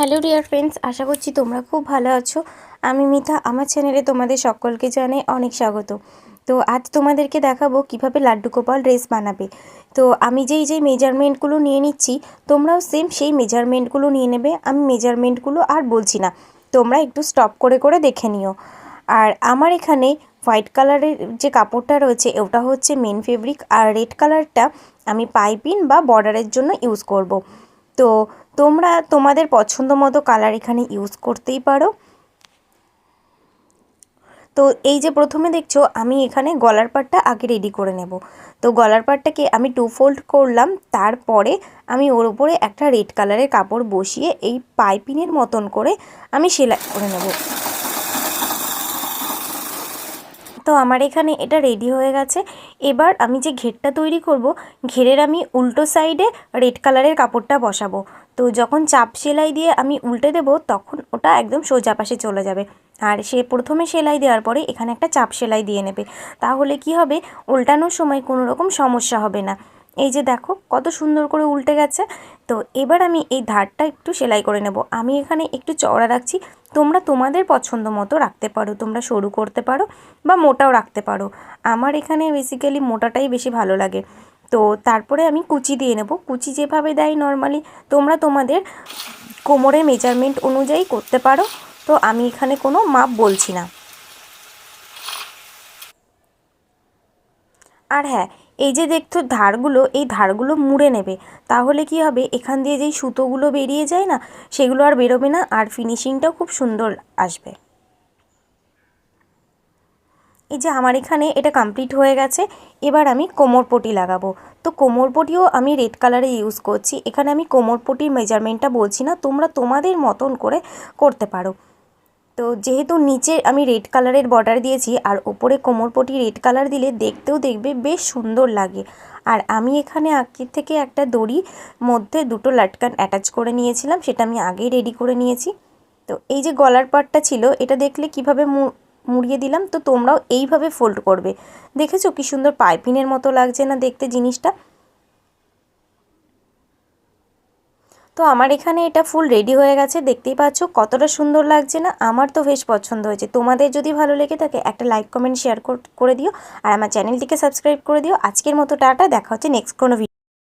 Hello dear friends আশা করছি তোমরা খুব ভালো আছো। আমি মিতা, আমার চ্যানেলে তোমাদের সকলকে জানাই অনেক স্বাগত। তো আজ তোমাদেরকে দেখাবো কীভাবে লাড্ডু গোপাল ড্রেস বানাবে। তো আমি যেই যেই মেজারমেন্টগুলো নিয়ে নিচ্ছি, তোমরাও সেম সেই মেজারমেন্টগুলো নিয়ে নেবে। আমি মেজারমেন্টগুলো আর বলছি না। তোমরা একটু স্টপ করে করে দেখে নিও। আর আমার এখানে হোয়াইট কালারের যে কাপড়টা রয়েছে, ওটা হচ্ছে মেন ফেব্রিক আর রেড কালারটা আমি পাইপিন বা বর্ডারের জন্য ইউজ করব। তো তোমরা তোমাদের পছন্দ মতো কালার এখানে ইউজ করতেই পারো। তো এই যে প্রথমে দেখছ, আমি এখানে গলার পাটটা আগে রেডি করে নেব। তো গলার পাটটাকে আমি টু ফোল্ড করলাম, তারপরে আমি ওর উপরে একটা রেড কালারের কাপড় বসিয়ে এই পাইপিনের মতন করে আমি সেলাই করে নেব। তো আমার এখানে এটা রেডি হয়ে গেছে। এবার আমি যে ঘেরটা তৈরি করব, ঘেরের আমি উল্টো সাইডে রেড কালারের কাপড়টা বসাবো। তো যখন চাপ সেলাই দিয়ে আমি উল্টে দেব, তখন ওটা একদম সোজা পাশে চলে যাবে। আর সে প্রথমে সেলাই দেওয়ার পরে এখানে একটা চাপ সেলাই দিয়ে নেবে। তাহলে কি হবে? উল্টানোর সময় কোনো রকম সমস্যা হবে না। এই যে দেখো, কত সুন্দর করে উল্টে গেছে। তো এবার আমি এই ধারটা একটু সেলাই করে নেব। আমি এখানে একটু চওড়া রাখছি। তোমরা তোমাদের পছন্দ মতো রাখতে পারো। তোমরা সরু করতে পারো বা মোটাও রাখতে পারো। আমার এখানে বেসিক্যালি মোটাটাই বেশি ভালো লাগে। তো তারপরে আমি কুচি দিয়ে নেব। কুচি যেভাবে দেয় নর্মালি তোমরা তোমাদের কোমরের মেজারমেন্ট অনুযায়ী করতে পারো। তো আমি এখানে কোনো মাপ বলছি না। আর হ্যাঁ এই যে দেখছ ধারগুলো, এই ধারগুলো মুড়ে নেবে। তাহলে কি হবে? এখান দিয়ে যেই সুতোগুলো বেরিয়ে যায় না, সেগুলো আর বেরোবে না, আর ফিনিশিংটাও খুব সুন্দর আসবে। এই যে আমার এখানে এটা কমপ্লিট হয়ে গেছে, এবার আমি কোমরপটি লাগাবো। তো কোমরপটিও আমি রেড কালারে ইউজ করছি। এখানে আমি কোমরপটির মেজারমেন্টটা বলছি না, তোমরা তোমাদের মতন করে করতে পারো। তো যেহেতু নিচে আমি রেড কালারের বর্ডার দিয়েছি, আর ওপরে কোমরপটি রেড কালার দিলে দেখতেও দেখবে বেশ সুন্দর লাগে। আর আমি এখানে আগের থেকে একটা দড়ি মধ্যে দুটো লাটকান অ্যাটাচ করে নিয়েছিলাম, সেটা আমি আগেই রেডি করে নিয়েছি। তো এই যে গলার পাটটা ছিল, এটা দেখলে কীভাবে মুড়িয়ে দিলাম, তো তোমরাও এইভাবে ফোল্ড করবে। দেখেছ কি সুন্দর পাইপিনের মতো লাগছে না দেখতে জিনিসটা? তো আমার এখানে এটা ফুল রেডি হয়ে গেছে। দেখতেই পাচ্ছ কতটা সুন্দর লাগছে না? আমার তো বেশ পছন্দ হয়েছে। তোমাদের যদি ভালো লেগে থাকে একটা লাইক কমেন্ট শেয়ার করে দিও। আর আমার চ্যানেলটিকে সাবস্ক্রাইব করে দিও। আজকের মতো টাটা, দেখা হচ্ছে নেক্সট কোনো